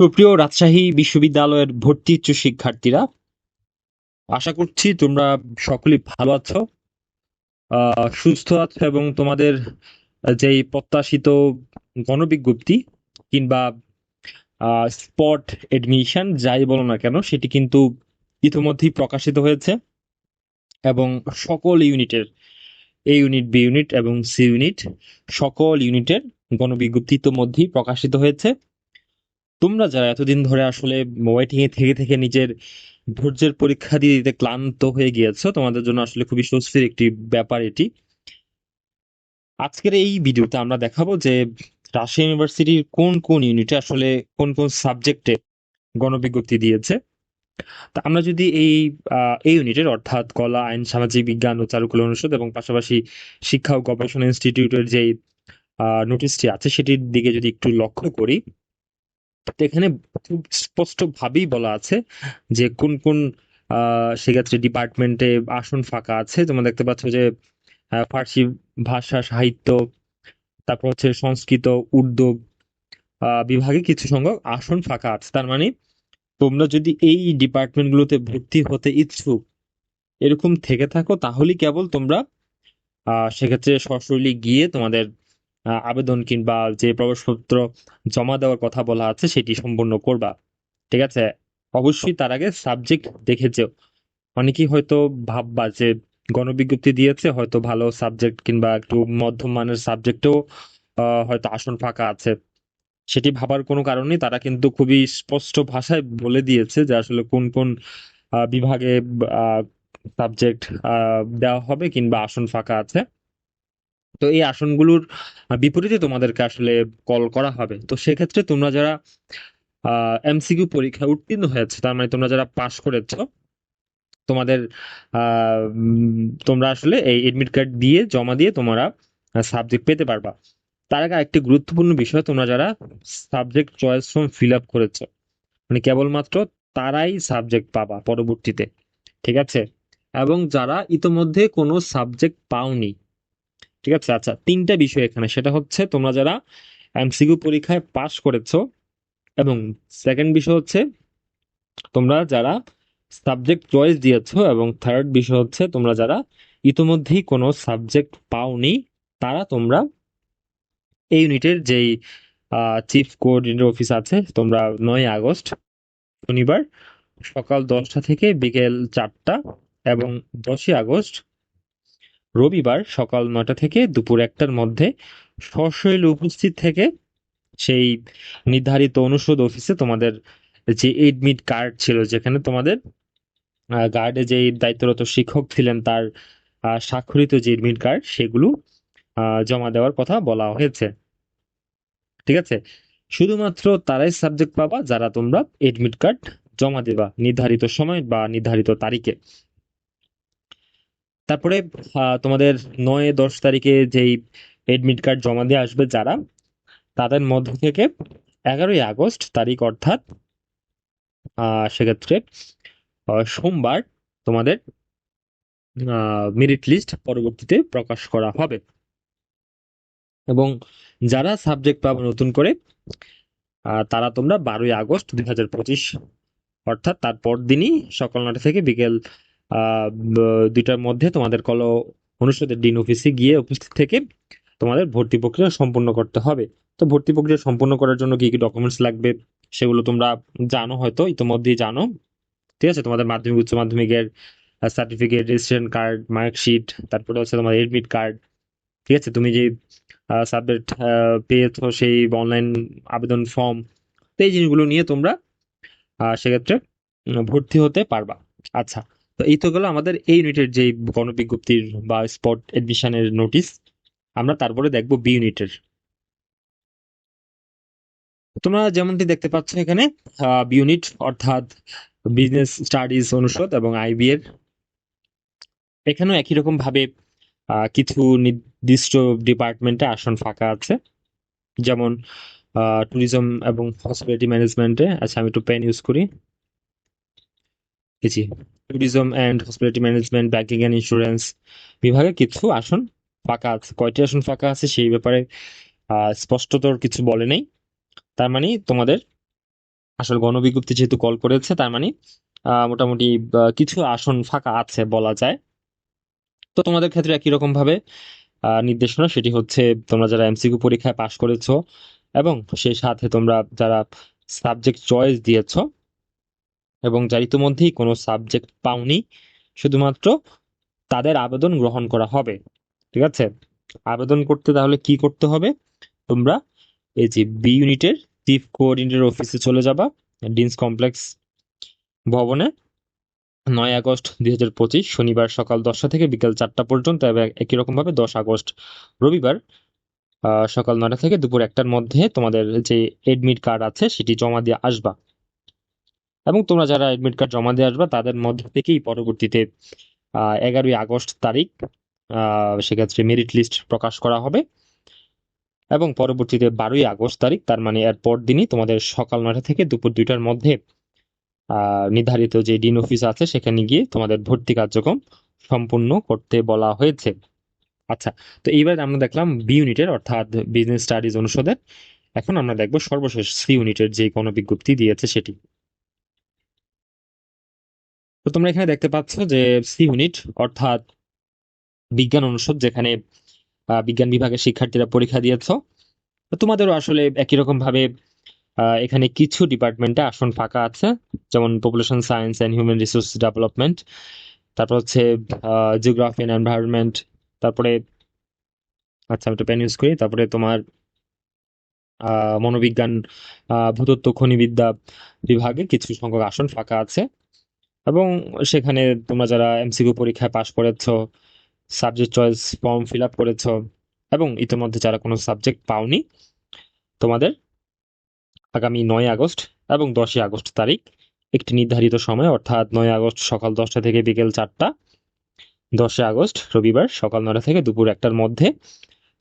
সুপ্রিয় রাজশাহী বিশ্ববিদ্যালয়ের ভর্তি ইচ্ছুক শিক্ষার্থীরা, আশা করছি তোমরা সকলেই ভালো আছো সুস্থ আছো এবং তোমাদের যেই প্রত্যাশিত গণবিজ্ঞপ্তি কিংবা স্পট এডমিশন যাই বলো না কেন, সেটি কিন্তু ইতিমধ্যেই প্রকাশিত হয়েছে এবং সকল ইউনিটের, এ ইউনিট, বি ইউনিট এবং সি ইউনিট, সকল ইউনিটের গণবিজ্ঞপ্তি ইতিমধ্যেই প্রকাশিত হয়েছে। তোমরা যারা এতদিন ধরে আসলে ওয়েটিং এ থেকে থেকে নিজের ধৈর্যের পরীক্ষা দিয়ে দিতে ক্লান্ত হয়ে গিয়েছো, তোমাদের জন্য আসলে খুবই স্বস্তির একটি ব্যাপার এটি। আজকের এই ভিডিওতে আমরা দেখাবো যে রাশিয়া ইউনিভার্সিটির কোন কোন ইউনিটে আসলে কোন কোন সাবজেক্টে গণবিজ্ঞপ্তি দিয়েছে। তা আমরা যদি এই এই ইউনিটের অর্থাৎ কলা, আইন, সামাজিক বিজ্ঞান ও চারুকলা অনুষদ এবং পাশাপাশি শিক্ষা ও গবেষণা ইনস্টিটিউটের যেই নোটিশটি আছে, সেটির দিকে যদি একটু লক্ষ্য করি এখানে খুব স্পষ্ট ভাবেই বলা আছে যে কোন কোন সেক্ষেত্রে ডিপার্টমেন্টে আসন ফাঁকা আছে। তোমরা দেখতে পাচ্ছ যে ফার্সি ভাষা, সাহিত্য, তারপর হচ্ছে সংস্কৃত, উর্দু বিভাগে কিছু সংখ্যক আসন ফাঁকা আছে। তার মানে তোমরা যদি এই ডিপার্টমেন্টগুলোতে ভর্তি হতে ইচ্ছুক, এরকম থেকে থাকো, তাহলেই কেবল তোমরা সেক্ষেত্রে সরাসরি গিয়ে তোমাদের আবেদন কিংবা যে প্রবেশপত্র জমা দেওয়ার কথা বলা আছে, সেটি সম্পূর্ণ করবা। ঠিক আছে? অবশ্যই তার আগে সাবজেক্ট দেখে যেও। অনেকেই হয়তো ভাববা যে গণবিজ্ঞপ্তি দিয়েছে, হয়তো ভালো সাবজেক্ট কিংবা একটু মধ্যম মানের সাবজেক্টেও হয়তো আসন ফাঁকা আছে। সেটি ভাবার কোনো কারণ তারা কিন্তু খুবই স্পষ্ট ভাষায় বলে দিয়েছে যে আসলে কোন কোন বিভাগে সাবজেক্ট দেওয়া হবে কিংবা আসন ফাঁকা আছে। তো এই আসনগুলোর বিপরীতে তোমাদেরকে আসলে কল করা হবে। তো সেক্ষেত্রে তোমরা যারা এমসিকিউ পরীক্ষায় উত্তীর্ণ হয়েছে, তার মানে তোমরা যারা পাশ করেছ, তোমাদের তোমরা আসলে এই এডমিট কার্ড দিয়ে, জমা দিয়ে তোমরা সাবজেক্ট পেতে পারবা। তার আগে একটি গুরুত্বপূর্ণ বিষয়, তোমরা যারা subject choice form fill up করেছ মানে কেবলমাত্র তারাই সাবজেক্ট পাবা পরবর্তীতে, ঠিক আছে? এবং যারা ইতোমধ্যে কোনো সাবজেক্ট পাওনি ঠিক আছে? আচ্ছা তিনটা বিষয় এখানে। সেটা হচ্ছে, তোমরা যারা এমসিকিউ পরীক্ষায় পাশ করেছ, এবং সেকেন্ড বিষয় হচ্ছে, তোমরা যারা সাবজেক্ট চয়েস দিয়েছ, এবং থার্ড বিষয় হচ্ছে, তোমরা যারা ইতোমধ্যেই কোনো সাবজেক্ট পাওনি, তারা তোমরা এই ইউনিটের যেই চিফ কোঅর্ডিনেটর অফিস আছে, তোমরা নয় আগস্ট, শনিবার সকাল দশটা থেকে বিকেল চারটা, এবং দশই আগস্ট রবিবার সকাল নয়টা থেকে দুপুর একটার মধ্যে সশরীরে উপস্থিত থেকে সেই নির্ধারিত অনুষদ অফিসে তোমাদের যে এডমিট কার্ড ছিল, যেখানে তোমাদের গার্ডে যে দায়িত্বরত শিক্ষক ছিলেন তার স্বাক্ষরিত যে এডমিট কার্ড সেগুলো জমা দেওয়ার কথা বলা হয়েছে। ঠিক আছে? শুধুমাত্র তারাই সাবজেক্ট পাবা যারা তোমরা এডমিট কার্ড জমা দেবা নির্ধারিত সময় বা নির্ধারিত তারিখে। তারপরে তোমাদের নয়, দশ তারিখে যেই এডমিট কার্ড জমা দিয়ে আসবে যারা, তাদের মধ্য থেকে এগারোই আগস্ট তারিখ অর্থাৎ সেক্ষেত্রে সোমবার তোমাদের মেরিট লিস্ট পরবর্তীতে প্রকাশ করা হবে। এবং যারা সাবজেক্ট পাবে নতুন করে তারা তোমরা বারোই আগস্ট দুই হাজার পঁচিশ, অর্থাৎ তারপর দিনই সকাল নটা থেকে বিকেল দুইটার মধ্যে তোমাদের কল অনুষদের ডিন অফিসে গিয়ে উপস্থিত থেকে তোমাদের ভর্তি প্রক্রিয়া সম্পূর্ণ করতে হবে। তো ভর্তি প্রক্রিয়া সম্পূর্ণ করার জন্য কি কি ডকুমেন্টস লাগবে সেগুলো তোমরা জানো হয়তো, ইতিমধ্যেই জানো। ঠিক আছে? তোমাদের মাধ্যমিক, উচ্চ মাধ্যমিকের সার্টিফিকেট রেজিস্ট্রেশন কার্ড মার্কশিট তারপরে হচ্ছে তোমার এডমিট কার্ড ঠিক আছে? তুমি যে সাবজেক্ট পেয়েছ সেই অনলাইন আবেদন ফর্ম এই জিনিসগুলো নিয়ে তোমরা সেক্ষেত্রে ভর্তি হতে পারবা। আচ্ছা তো এই তো গেলো আমাদের এই ইউনিটের যে গণবিজ্ঞপ্তির বা স্পট এডমিশনের নোটিশ আমরা তারপরে দেখব বি ইউনিটের তোমরা যেমনটি দেখতে পাচ্ছ এখানে বি ইউনিট অর্থাৎ বিজনেস স্টাডিজ অনুষদ এবং আইবি এর। এখানেও একই রকম ভাবে কিছু নির্দিষ্ট ডিপার্টমেন্টে আসন ফাঁকা আছে। যেমন ট্যুরিজম এবং হসপিটালিটি ম্যানেজমেন্টে আচ্ছা আমি একটু পেন ইউজ করি। Tourism and hospitality management banking and insurance বিভাগে কিছু আসন ফাঁকা আছে, কয়টি আসন ফাঁকা আছে সেই ব্যাপারে স্পষ্টতর কিছু বলে নেই। তার মানে তোমাদের আসলে গণবিজ্ঞপ্তি যেহেতু কল করেছে, তার মানে মোটামুটি কিছু আসন ফাঁকা আছে বলা যায়। তো তোমাদের ক্ষেত্রে একই রকম ভাবে নির্দেশনা সেটি হচ্ছে তোমরা যারা এমসিকিউ পরীক্ষায় পাশ করেছ এবং সেই সাথে তোমরা যারা সাবজেক্ট চয়েস দিয়েছ এবং যার ইতিমধ্যেই কোনো সাবজেক্ট পাওনি, শুধুমাত্র তাদের আবেদন গ্রহণ করা হবে। ঠিক আছে? আবেদন করতে তাহলে কি করতে হবে? তোমরা এই যে বি ইউনিটের চিফ কোঅর্ডিনেটর অফিসে চলে যাবা ডিন্স কমপ্লেক্স ভবনে, নয় আগস্ট দুই হাজার পঁচিশ, শনিবার সকাল দশটা থেকে বিকাল চারটা পর্যন্ত এবং একই রকমভাবে দশ আগস্ট রবিবার সকাল নটা থেকে দুপুর একটার মধ্যে তোমাদের যে এডমিট কার্ড আছে, সেটি জমা দিয়ে আসবা। এবং তোমরা যারা অ্যাডমিট কার্ড জমা দিয়ে আসবা, তাদের মধ্যে থেকেই পরবর্তীতে এগারোই আগস্ট তারিখ সেক্ষেত্রে মেরিট লিস্ট প্রকাশ করা হবে। এবং পরবর্তীতে বারোই আগস্ট তারিখ, তার মানে এর পর দিনই তোমাদের সকাল নয়টা থেকে দুপুর দুইটার মধ্যে নির্ধারিত যে ডিন অফিস আছে, সেখানে গিয়ে তোমাদের ভর্তি কার্যক্রম সম্পূর্ণ করতে বলা হয়েছে। আচ্ছা তো এইবার আমরা দেখলাম বি ইউনিটের অর্থাৎ বিজনেস স্টাডিজ অনুষদের। এখন আমরা দেখব সর্বশেষ সি ইউনিটের যে কোনো বিজ্ঞপ্তি দিয়েছে সেটি। তো তোমরা এখানে দেখতে পাচ্ছ যে সি ইউনিট অর্থাৎ বিজ্ঞান অনুষদ যেখানে বিজ্ঞান বিভাগের শিক্ষার্থীরা পরীক্ষা দিয়েছ। তো তোমাদেরও আসলে একই রকম ভাবে এখানে কিছু ডিপার্টমেন্টে আসন ফাঁকা আছে যেমন population science and human resource development তারপর হচ্ছে জিওগ্রাফি অ্যান্ড এনভায়রনমেন্ট তারপরে আচ্ছা আমি একটা পেন ইউজ করি তারপরে তোমার মনোবিজ্ঞান ভূতত্ত্ব খনিবিদ্যা বিভাগে কিছু সংখ্যক আসন ফাঁকা আছে। এবং সেখানে তোমরা যারা এমসিকিউ পরীক্ষায় পাশ করেছ subject choice form fill up করেছ এবং ইতিমধ্যে যারা কোনো সাবজেক্ট পাওনি, তোমাদের আগামী নয় আগস্ট এবং দশই আগস্ট তারিখ একটি নির্ধারিত সময়, অর্থাৎ নয় আগস্ট সকাল দশটা থেকে বিকেল চারটা, দশই আগস্ট রবিবার সকাল নটা থেকে দুপুর একটার মধ্যে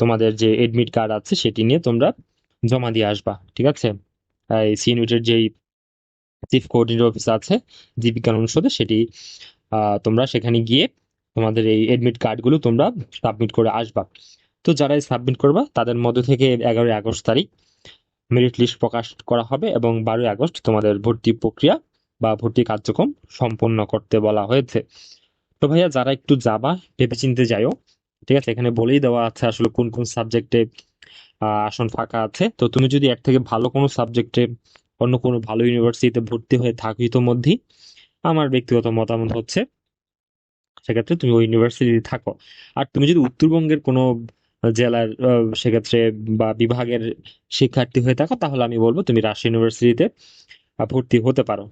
তোমাদের যে এডমিট কার্ড আছে সেটি নিয়ে তোমরা জমা দিয়ে আসবা, ঠিক আছে? এই সি যেই চিফ কোঅর্ডিনেটর অফিস আছে জীববিজ্ঞান অনুষদে, সেটি তোমরা সেখানে গিয়ে তোমাদের এই এডমিট কার্ডগুলো তোমরা সাবমিট করে আসবা। তো যারা সাবমিট করবা, তাদের মধ্যে থেকে এগারোই আগস্ট তারিখ মেরিট লিস্ট প্রকাশ করা হবে এবং বারোই আগস্ট তোমাদের ভর্তি প্রক্রিয়া বা ভর্তি কার্যক্রম সম্পন্ন করতে বলা হয়েছে। তো ভাইয়া, যারা একটু যাবা ভেবেচিন্তে যাইও, ঠিক আছে? এখানে বলেই দেওয়া আছে আসলে কোন কোন সাবজেক্টে আসন ফাঁকা আছে। তো তুমি যদি এর থেকে ভালো কোনো সাবজেক্টে অন্য কোনো ভালো ইউনিভার্সিটিতে ভর্তি হয়ে থাকো ইতোমধ্যেই আমার ব্যক্তিগত মতামত হচ্ছে, সেক্ষেত্রে তুমি ওই ইউনিভার্সিটিতে থাকো। আর তুমি যদি উত্তরবঙ্গের কোনো জেলার সেক্ষেত্রে বা বিভাগের শিক্ষার্থী হয়ে থাকো, তাহলে আমি বলব তুমি রাজশাহী ইউনিভার্সিটিতে ভর্তি হতে পারো।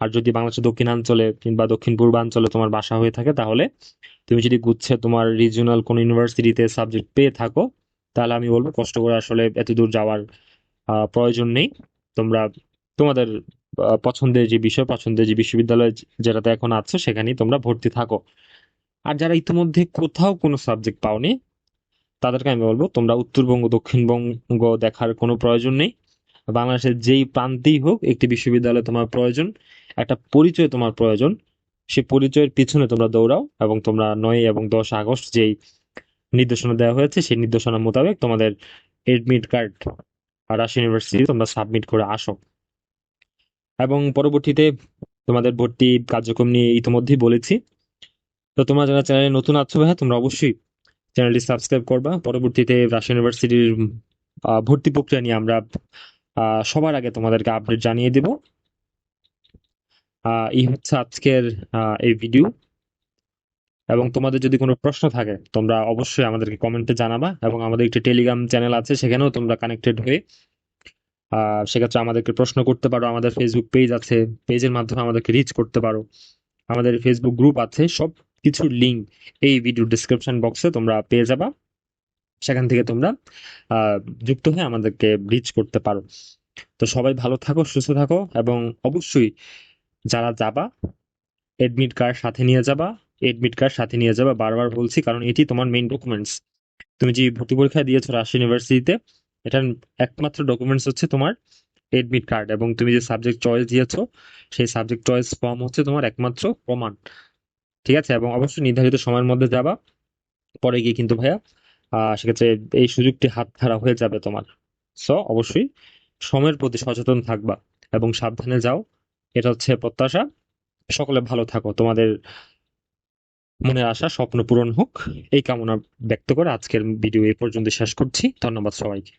আর যদি বাংলাদেশের দক্ষিণাঞ্চলে কিংবা দক্ষিণ পূর্বাঞ্চলে তোমার বাসা হয়ে থাকে, তাহলে তুমি যদি গুচ্ছে তোমার রিজিওনাল কোনো ইউনিভার্সিটিতে সাবজেক্ট পেয়ে থাকো, তাহলে আমি বলব কষ্ট করে আসলে এত দূর যাওয়ার প্রয়োজন নেই। তোমরা তোমাদের পছন্দের যে বিষয়, পছন্দের যে বিশ্ববিদ্যালয় যেটাতে এখন আছো, সেখানেই তোমরা ভর্তি থাকো। আর যারা ইতিমধ্যে কোথাও কোনো সাবজেক্ট পাওনি, তাদেরকে আমি বলব, তোমরা উত্তরবঙ্গ, দক্ষিণবঙ্গ দেখার কোনো প্রয়োজন নেই। বাংলাদেশের যেই প্রান্তেই হোক, একটি বিশ্ববিদ্যালয় তোমার প্রয়োজন, একটা পরিচয় তোমার প্রয়োজন সেই পরিচয়ের পিছনে তোমরা দৌড়াও এবং তোমরা নয় এবং দশ আগস্ট যেই নির্দেশনা দেওয়া হয়েছে, সেই নির্দেশনা মোতাবেক তোমাদের এডমিট কার্ড রাজশাহী ইউনিভার্সিটি তোমরা সাবমিট করে আসো। এবং পরবর্তীতে তোমাদের ভর্তি কার্যক্রম নিয়ে ইতিমধ্যেই বলেছি। তো তোমরা যারা চ্যানেলে নতুন আছো ভাইয়া, তোমরা অবশ্যই চ্যানেলটি সাবস্ক্রাইব করবা। পরবর্তীতে রাজশাহী ইউনিভার্সিটির ভর্তি প্রক্রিয়া নিয়ে আমরা সবার আগে তোমাদেরকে আপডেট জানিয়ে দেব। এই হচ্ছে আজকের এই ভিডিও এবং তোমাদের যদি কোনো প্রশ্ন থাকে, তোমরা অবশ্যই আমাদেরকে কমেন্টে জানাবা এবং আমাদের একটি টেলিগ্রাম চ্যানেল আছে, সেখানেও তোমরা কানেক্টেড হয়ে সেক্ষেত্রে আমাদেরকে প্রশ্ন করতে পারো, আমাদের ফেসবুক পেজ আছে পেজের মাধ্যমে আমাদেরকে রিচ করতে পারো। আমাদের ফেসবুক গ্রুপ আছে সব কিছুর লিঙ্ক এই ভিডিও ডিসক্রিপশন বক্সে তোমরা পেয়ে যাবা। সেখান থেকে তোমরা যুক্ত হয়ে আমাদেরকে রিচ করতে পারো। তো সবাই ভালো থাকো, সুস্থ থাকো এবং অবশ্যই যারা যাবা এডমিট কার্ড সাথে নিয়ে যাবা। এডমিট কার্ড সাথে নিয়ে যাবা, বারবার বলছি, কারণ এটি তোমার মেইন ডকুমেন্টস তুমি যে ভর্তি পরীক্ষা দিয়েছ রাজশাহী ইউনিভার্সিটিতে এটার একমাত্র ডকুমেন্টস হচ্ছে তোমার এডমিট কার্ড এবং তুমি যে সাবজেক্ট চয়েস দিয়েছ, সেই সাবজেক্ট চয়েস ফর্ম হচ্ছে তোমার একমাত্র প্রমাণ। ঠিক আছে? এবং অবশ্যই নির্ধারিত সময়ের মধ্যে যাবা, পরে গিয়ে কিন্তু ভাইয়া সেক্ষেত্রে এই সুযোগটি হাত হাতছাড়া হয়ে যাবে তোমার। সো অবশ্যই সময়ের প্রতি সচেতন থাকবা এবং সাবধানে যাও। এটা হচ্ছে প্রত্যাশা। সকলে ভালো থাকো। তোমাদের মনে আশা স্বপ্ন পূরণ হোক। এই কামনা ব্যক্ত করে আজকের ভিডিও এ পর্যন্ত শেষ করছি। ধন্যবাদ সবাইকে।